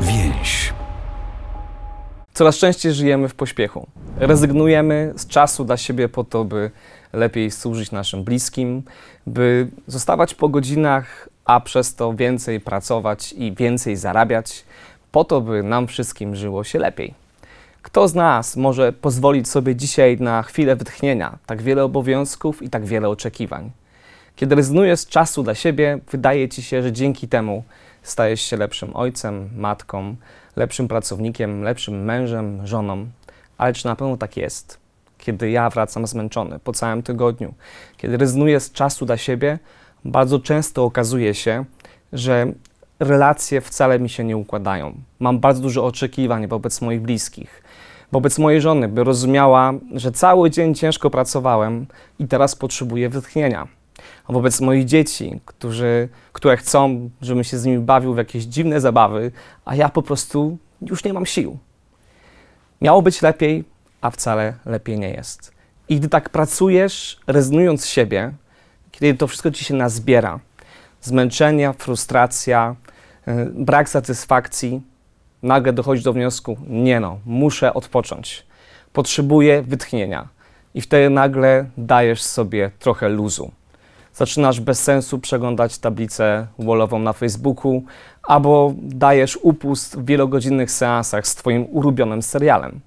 Więź. Coraz częściej żyjemy w pośpiechu. Rezygnujemy z czasu dla siebie po to, by lepiej służyć naszym bliskim, by zostawać po godzinach, a przez to więcej pracować i więcej zarabiać, po to, by nam wszystkim żyło się lepiej. Kto z nas może pozwolić sobie dzisiaj na chwilę wytchnienia, tak wiele obowiązków i tak wiele oczekiwań? Kiedy rezygnujesz z czasu dla siebie, wydaje ci się, że dzięki temu stajesz się lepszym ojcem, matką, lepszym pracownikiem, lepszym mężem, żoną. Ale czy na pewno tak jest? Kiedy ja wracam zmęczony po całym tygodniu, kiedy rezygnuję z czasu dla siebie, bardzo często okazuje się, że relacje wcale mi się nie układają. Mam bardzo dużo oczekiwań wobec moich bliskich, wobec mojej żony, by rozumiała, że cały dzień ciężko pracowałem i teraz potrzebuję wytchnienia. Wobec moich dzieci, którzy, które chcą, żebym się z nimi bawił w jakieś dziwne zabawy, a ja po prostu już nie mam sił. Miało być lepiej, a wcale lepiej nie jest. I gdy tak pracujesz, rezygnując z siebie, kiedy to wszystko ci się nazbiera, zmęczenia, frustracja, yy, brak satysfakcji, nagle dochodzi do wniosku: nie no, muszę odpocząć. Potrzebuję wytchnienia. I wtedy nagle dajesz sobie trochę luzu. Zaczynasz bez sensu przeglądać tablicę wallową na Facebooku, albo dajesz upust w wielogodzinnych seansach z Twoim ulubionym serialem.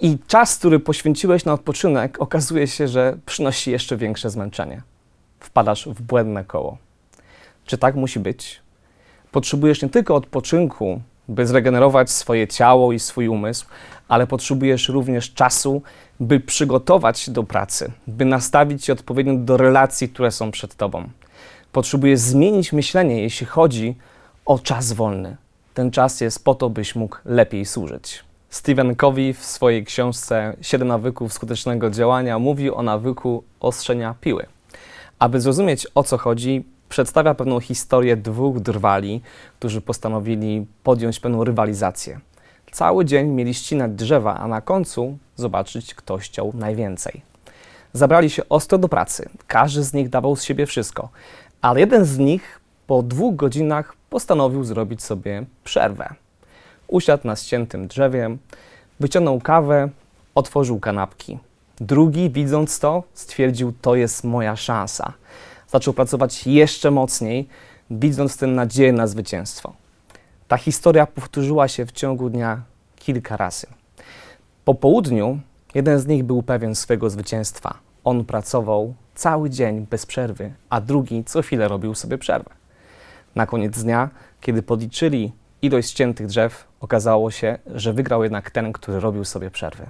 I czas, który poświęciłeś na odpoczynek, okazuje się, że przynosi jeszcze większe zmęczenie. Wpadasz w błędne koło. Czy tak musi być? Potrzebujesz nie tylko odpoczynku, by zregenerować swoje ciało i swój umysł, ale potrzebujesz również czasu, by przygotować się do pracy, by nastawić się odpowiednio do relacji, które są przed tobą. Potrzebujesz zmienić myślenie, jeśli chodzi o czas wolny. Ten czas jest po to, byś mógł lepiej służyć. Stephen Covey w swojej książce 7 nawyków skutecznego działania mówi o nawyku ostrzenia piły. Aby zrozumieć o co chodzi, przedstawia pewną historię dwóch drwali, którzy postanowili podjąć pewną rywalizację. Cały dzień mieli ścinać drzewa, a na końcu zobaczyć, kto chciał najwięcej. Zabrali się ostro do pracy. Każdy z nich dawał z siebie wszystko, ale jeden z nich po dwóch godzinach postanowił zrobić sobie przerwę. Usiadł na ściętym drzewie, wyciągnął kawę, otworzył kanapki. Drugi, widząc to, stwierdził: To jest moja szansa. Zaczął pracować jeszcze mocniej, widząc tym nadzieję na zwycięstwo. Ta historia powtórzyła się w ciągu dnia kilka razy. Po południu jeden z nich był pewien swego zwycięstwa. On pracował cały dzień bez przerwy, a drugi co chwilę robił sobie przerwę. Na koniec dnia, kiedy podliczyli ilość ściętych drzew, okazało się, że wygrał jednak ten, który robił sobie przerwy.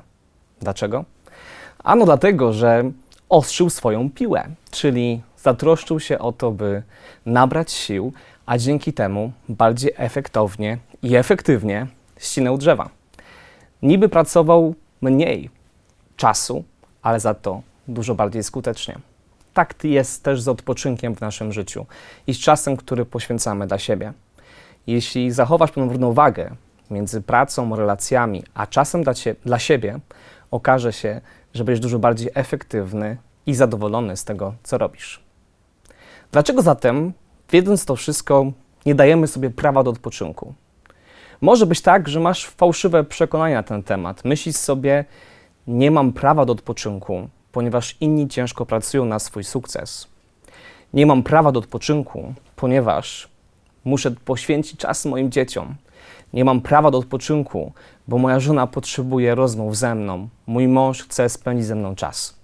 Dlaczego? Ano dlatego, że ostrzył swoją piłę, czyli zatroszczył się o to, by nabrać sił, a dzięki temu bardziej efektownie i efektywnie ścinał drzewa. Niby pracował mniej czasu, ale za to dużo bardziej skutecznie. Tak jest też z odpoczynkiem w naszym życiu i z czasem, który poświęcamy dla siebie. Jeśli zachowasz pewną równowagę między pracą, relacjami, a czasem dla, cie, dla siebie, okaże się, że będziesz dużo bardziej efektywny i zadowolony z tego, co robisz. Dlaczego zatem, wiedząc to wszystko, nie dajemy sobie prawa do odpoczynku? Może być tak, że masz fałszywe przekonania na ten temat. Myślisz sobie, nie mam prawa do odpoczynku, ponieważ inni ciężko pracują na swój sukces. Nie mam prawa do odpoczynku, ponieważ muszę poświęcić czas moim dzieciom. Nie mam prawa do odpoczynku, bo moja żona potrzebuje rozmów ze mną, mój mąż chce spędzić ze mną czas.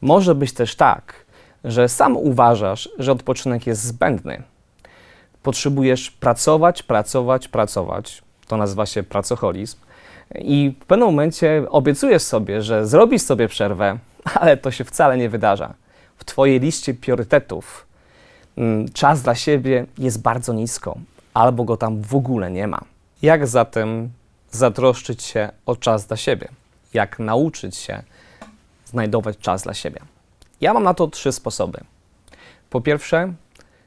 Może być też tak, że sam uważasz, że odpoczynek jest zbędny. Potrzebujesz pracować, pracować, pracować. To nazywa się pracoholizm. I w pewnym momencie obiecujesz sobie, że zrobisz sobie przerwę, ale to się wcale nie wydarza. W Twojej liście priorytetów mm, czas dla siebie jest bardzo nisko, albo go tam w ogóle nie ma. Jak zatem zatroszczyć się o czas dla siebie? Jak nauczyć się znajdować czas dla siebie? Ja mam na to trzy sposoby. Po pierwsze,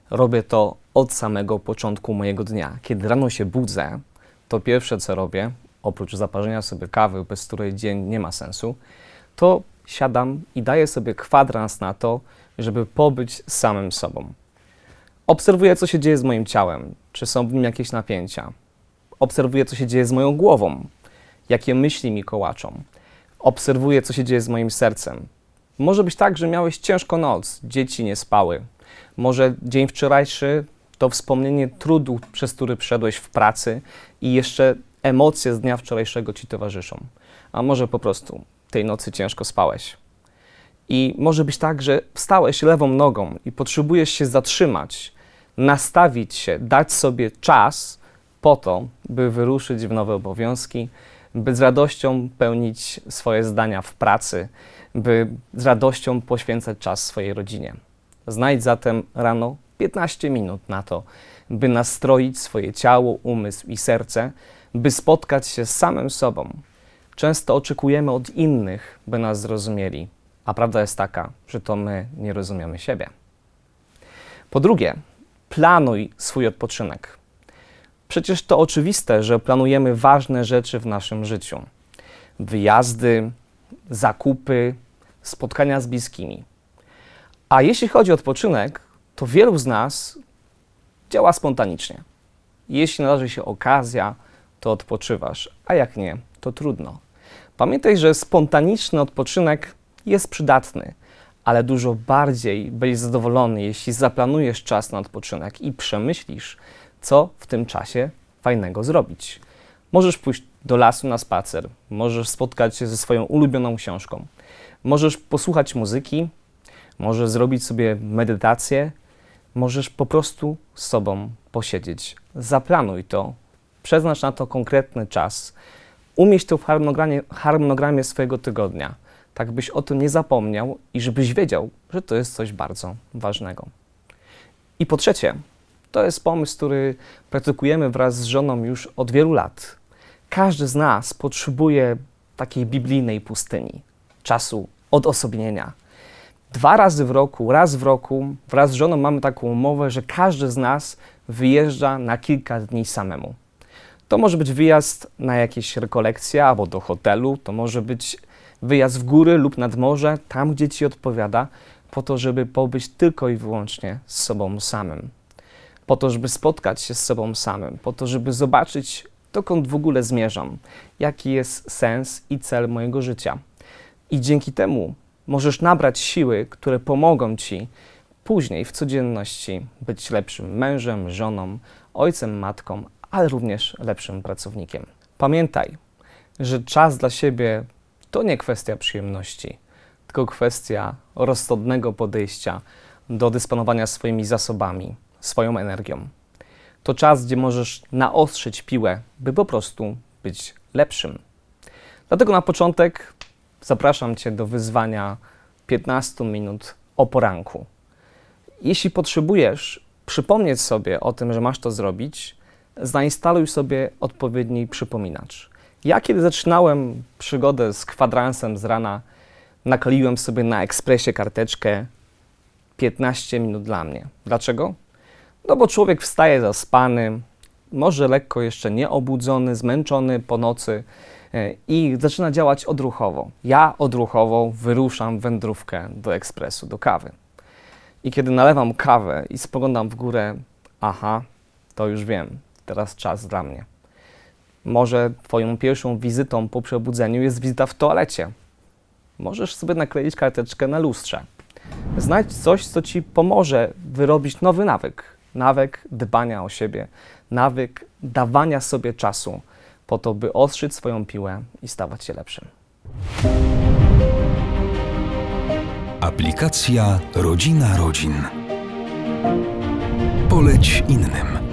robię to od samego początku mojego dnia. Kiedy rano się budzę, to pierwsze co robię, oprócz zaparzenia sobie kawy, bez której dzień nie ma sensu, to siadam i daję sobie kwadrans na to, żeby pobyć samym sobą. Obserwuję, co się dzieje z moim ciałem, czy są w nim jakieś napięcia. Obserwuję, co się dzieje z moją głową, jakie myśli mi kołaczą. Obserwuję, co się dzieje z moim sercem. Może być tak, że miałeś ciężką noc, dzieci nie spały. Może dzień wczorajszy to wspomnienie trudu, przez który przeszedłeś w pracy i jeszcze emocje z dnia wczorajszego ci towarzyszą. A może po prostu tej nocy ciężko spałeś. I może być tak, że wstałeś lewą nogą i potrzebujesz się zatrzymać, nastawić się, dać sobie czas po to, by wyruszyć w nowe obowiązki, by z radością pełnić swoje zdania w pracy, by z radością poświęcać czas swojej rodzinie. Znajdź zatem rano 15 minut na to, by nastroić swoje ciało, umysł i serce, by spotkać się z samym sobą. Często oczekujemy od innych, by nas zrozumieli, a prawda jest taka, że to my nie rozumiemy siebie. Po drugie, planuj swój odpoczynek. Przecież to oczywiste, że planujemy ważne rzeczy w naszym życiu: wyjazdy, zakupy, spotkania z bliskimi. A jeśli chodzi o odpoczynek, to wielu z nas działa spontanicznie. Jeśli nadarzy się okazja, to odpoczywasz, a jak nie, to trudno. Pamiętaj, że spontaniczny odpoczynek jest przydatny, ale dużo bardziej będziesz zadowolony, jeśli zaplanujesz czas na odpoczynek i przemyślisz, co w tym czasie fajnego zrobić. Możesz pójść do lasu na spacer, możesz spotkać się ze swoją ulubioną książką, możesz posłuchać muzyki, możesz zrobić sobie medytację, możesz po prostu z sobą posiedzieć. Zaplanuj to, przeznacz na to konkretny czas, umieść to w harmonogramie, harmonogramie swojego tygodnia, tak byś o tym nie zapomniał i żebyś wiedział, że to jest coś bardzo ważnego. I po trzecie, to jest pomysł, który praktykujemy wraz z żoną już od wielu lat. Każdy z nas potrzebuje takiej biblijnej pustyni, czasu odosobnienia. Dwa razy w roku, raz w roku, wraz z żoną mamy taką umowę, że każdy z nas wyjeżdża na kilka dni samemu. To może być wyjazd na jakieś rekolekcje albo do hotelu, to może być wyjazd w góry lub nad morze, tam gdzie ci odpowiada, po to, żeby pobyć tylko i wyłącznie z sobą samym. Po to, żeby spotkać się z sobą samym, po to, żeby zobaczyć, dokąd w ogóle zmierzam, jaki jest sens i cel mojego życia. I dzięki temu możesz nabrać siły, które pomogą ci później w codzienności być lepszym mężem, żoną, ojcem, matką, ale również lepszym pracownikiem. Pamiętaj, że czas dla siebie to nie kwestia przyjemności, tylko kwestia rozsądnego podejścia do dysponowania swoimi zasobami, swoją energią. To czas, gdzie możesz naostrzyć piłę, by po prostu być lepszym. Dlatego na początek zapraszam Cię do wyzwania 15 minut o poranku. Jeśli potrzebujesz przypomnieć sobie o tym, że masz to zrobić, zainstaluj sobie odpowiedni przypominacz. Ja, kiedy zaczynałem przygodę z kwadransem z rana, nakleiłem sobie na ekspresie karteczkę 15 minut dla mnie. Dlaczego? No bo człowiek wstaje zaspany, może lekko jeszcze nieobudzony, zmęczony po nocy e, i zaczyna działać odruchowo. Ja odruchowo wyruszam wędrówkę do ekspresu, do kawy. I kiedy nalewam kawę i spoglądam w górę, aha, to już wiem, teraz czas dla mnie. Może Twoją pierwszą wizytą po przebudzeniu jest wizyta w toalecie. Możesz sobie nakleić karteczkę na lustrze. Znajdź coś, co Ci pomoże wyrobić nowy nawyk. Nawyk dbania o siebie, nawyk dawania sobie czasu po to, by ostrzyć swoją piłę i stawać się lepszym. Aplikacja Rodzina Rodzin. Poleć innym.